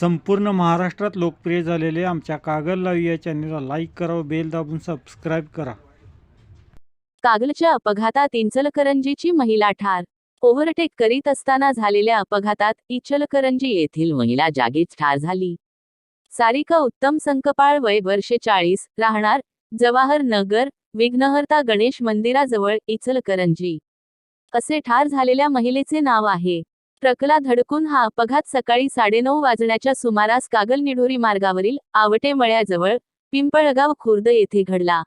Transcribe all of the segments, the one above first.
संपूर्ण महाराष्ट्रात लोकप्रिय झालेले आमच्या कागल लावी या चॅनलला लाईक करा व बेल दाबून सबस्क्राईब करा. कागलच्या अपघातात इचलकरंजीची महिला ठार. ओव्हरटेक करीत असताना झालेल्या अपघातात इचलकरंजी येथील महिला जागीच ठार झाली. सारिका उत्तम संकपाळ वय वर्षे चाळीस राहणार जवाहर नगर विघ्नहर्ता गणेश मंदिराजवळ इचलकरंजी. असे ठार झालेल्या महिलेचे नाव आहे. ट्रकला धडकून हा अपघात सकाळी साडेनऊ वाजण्याच्या सुमारास कागल निढोरी मार्गावरील आवटे मळ्याजवळ पिंपळगाव खुर्द येथे घडला.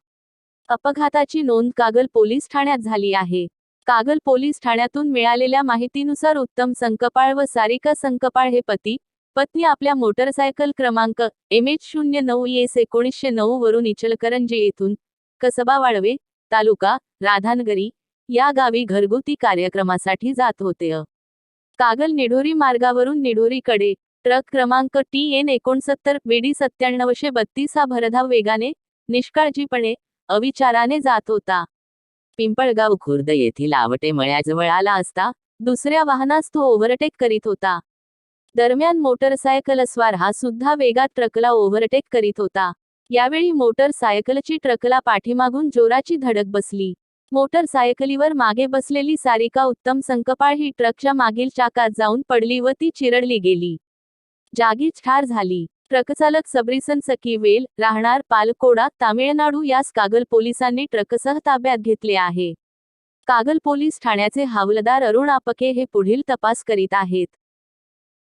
अपघाताची नोंद कागल पोलीस ठाण्यात झाली आहे. कागल पोलीस ठाण्यातून मिळालेल्या माहितीनुसार उत्तम संकपाळ व सारिका संकपाळ हे पती पत्नी आपल्या मोटरसायकल क्रमांक एम एच शून्य नऊ एस एकोणीसशे नऊ वरून इचलकरंजी येथून कसबा वाळवे तालुका राधानगरी या गावी घरगुती कार्यक्रमासाठी जात होते. कागल निढोरी मार्गावरून निढोरीकडे. ट्रक क्रमांक टी एन एकोणसत्तर बीडी सत्त्याण्णवशे बत्तीस हा भरधाव वेगाने निष्काळजीपणे अविचाराने जात होता. पिंपळगाव खुर्द येथील आवटे मळ्याजवळ आला असता दुसऱ्या वाहनास तो ओव्हरटेक करीत होता. दरम्यान मोटरसायकलस्वार हा सुद्धा वेगात ट्रकला ओव्हरटेक करीत होता. यावेळी मोटरसायकलची ट्रकला पाठीमागून जोराची धडक बसली. मोटरसायकलीवर मागे बसलेली सारिका उत्तम संकपाळ ही ट्रकच्या मागील चाकात जाऊन पडली व ती चिरडली गेली. जागीच ठार झाली. ट्रकचालक सबरीसन सकीवेल राहणार पालकोडा तामिळनाडू यास कागल पोलिसांनी ट्रकसह ताब्यात घेतले आहे. कागल पोलीस ठाण्याचे हवालदार अरुण आपके हे पुढील तपास करीत आहेत.